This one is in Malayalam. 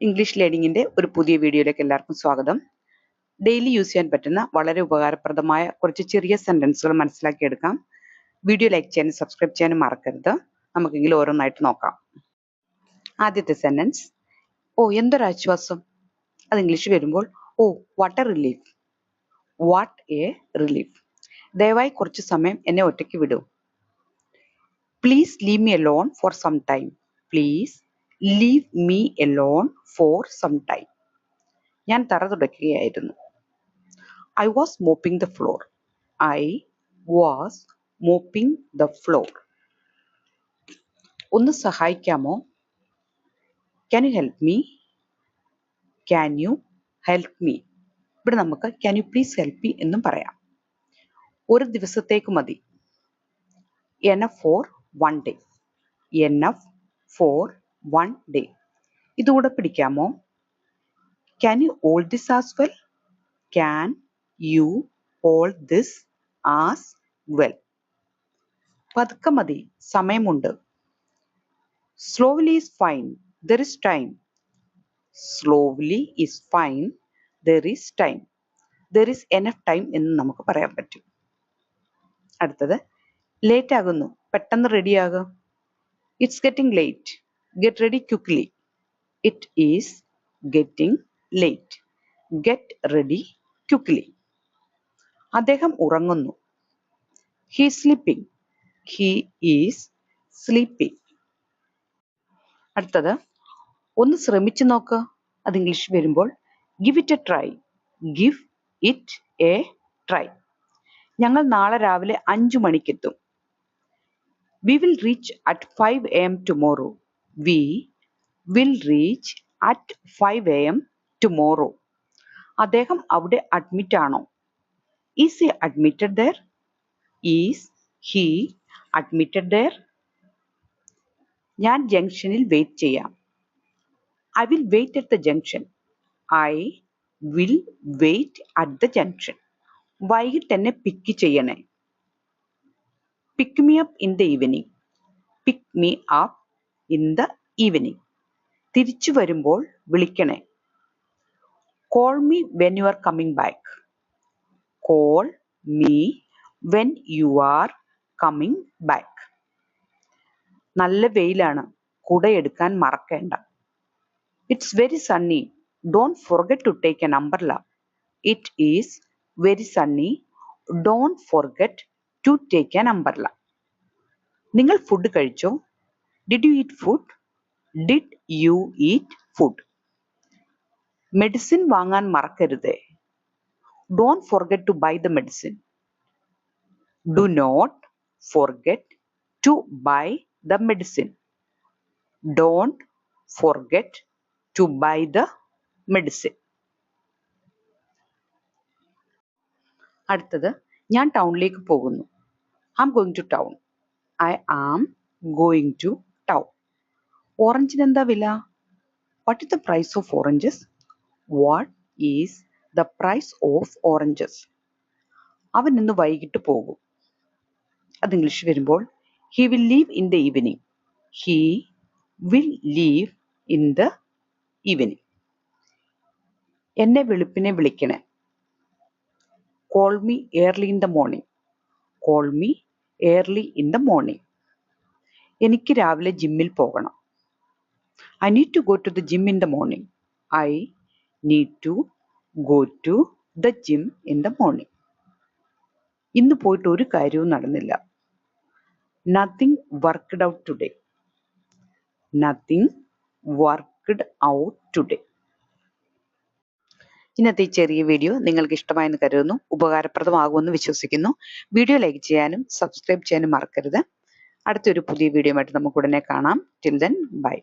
ഇംഗ്ലീഷ് ലേണിങ്ങിന്റെ ഒരു പുതിയ വീഡിയോയിലേക്ക് എല്ലാവർക്കും സ്വാഗതം. ഡെയിലി യൂസ് ചെയ്യാൻ പറ്റുന്ന വളരെ ഉപകാരപ്രദമായ കുറച്ച് ചെറിയ സെന്റൻസുകൾ മനസ്സിലാക്കിയെടുക്കാം. വീഡിയോ ലൈക്ക് ചെയ്യാനും സബ്സ്ക്രൈബ് ചെയ്യാനും മറക്കരുത്. നമുക്കെങ്കിലും ഓരോന്നായിട്ട് നോക്കാം. ആദ്യത്തെ സെന്റൻസ് ഓ എന്തൊരാശ്വാസം. അത് ഇംഗ്ലീഷ് വരുമ്പോൾ ഓ what a relief what a relief ദയവായി കുറച്ച് സമയം എന്നെ ഒറ്റയ്ക്ക് വിടൂ. Please leave me alone for some time please leave me alone for some time ഞാൻ തറ തുടയ്ക്കുകയായിരുന്നു. I was mopping the floor I was mopping the floor ഒന്ന് സഹായിക്കാമോ? Can you help me can you help me ഇവിടെ നമുക്ക് can you please help me എന്നും പറയാം. ഒരു ദിവസത്തേക്ക് മതി. Enough for one day enough for one day ഇതുകൂടെ പിടിക്കാമോ? Can you hold this as well can you hold this as well പതുക്കെ മതി. സമയമുണ്ട്. Slowly is fine there is time slowly is fine there is time there is enough time എന്ന് നമുക്ക് പറയാൻ പറ്റും. അടുത്തത്. ലേറ്റ് ആകുന്നു. പെട്ടെന്ന് റെഡിയാകും it's getting late get ready quickly. It is getting late get ready quickly. അദ്ദേഹം ഉറങ്ങുന്നു. He sleeping he is sleeping അടുത്തത് ഒന്ന് ശ്രമിച്ചു നോക്ക്. അത് ഇംഗ്ലീഷ് വരുമ്പോൾ give it a try give it a try ഞങ്ങൾ നാളെ രാവിലെ അഞ്ചു മണിക്കെത്തും. We will reach at five A M tomorrow we will reach at five A M tomorrow. അദ്ദേഹം അവിടെ അഡ്മിറ്റ് ആണോ? Is he admitted there is he admitted there ഞാൻ ജംഗ്ഷനിൽ വെയിറ്റ് ചെയ്യാം. I will wait at the junction I will wait at the junction വൈകിട്ട് എന്നെ പിക്ക് ചെയ്യണേ. Pick me up in the evening pick me up in the evening തിരിച്ചു വരുമ്പോൾ വിളിക്കണേ. Call me when you are coming back call me when you are coming back നല്ല വെയിലാണ്. കുടയെടുക്കാൻ മറക്കേണ്ട. It's very sunny don't forget to take an umbrella it is very sunny don't forget to take an umbrella നിങ്ങൾ ഫുഡ് കഴിച്ചോ? Did you eat food did you eat food medicine വാങ്ങാൻ മറക്കരുതേ. Don't forget to buy the medicine do not forget to buy the medicine don't forget to buy the medicine അടുത്തത് ഞാൻ ടൗണിലേക്ക് പോകുന്നു. I am going to town I am going to town ഓറഞ്ചിന് എന്താ വില? What is the price of oranges what is the price of oranges അവൻ ഇന്ന് വൈകിട്ട് പോകും. അത് ഇംഗ്ലീഷ് വരുമ്പോൾ he will leave in the evening he will leave in the evening എന്നെ വെളുപ്പിനെ വിളിക്കണേ. Call me early in the morning call me early in the morning എനിക്ക് രാവിലെ ജിമ്മിൽ പോകണം. I need to go to the gym in the morning I need to go to the gym in the morning ഇന്ന് പോയിട്ട് ഒരു കാര്യവും നടന്നില്ല. Nothing worked out today nothing worked out today ഇന്നത്തെ ഈ ചെറിയ വീഡിയോ നിങ്ങൾക്ക് ഇഷ്ടമായെന്ന് കരുതുന്നു ഉപകാരപ്രദമാകുമെന്ന് വിശ്വസിക്കുന്നു. വീഡിയോ ലൈക്ക് ചെയ്യാനും സബ്സ്ക്രൈബ് ചെയ്യാനും മറക്കരുത്. അടുത്തൊരു പുതിയ വീഡിയോ ആയിട്ട് നമുക്ക് ഉടനെ കാണാം. Till then bye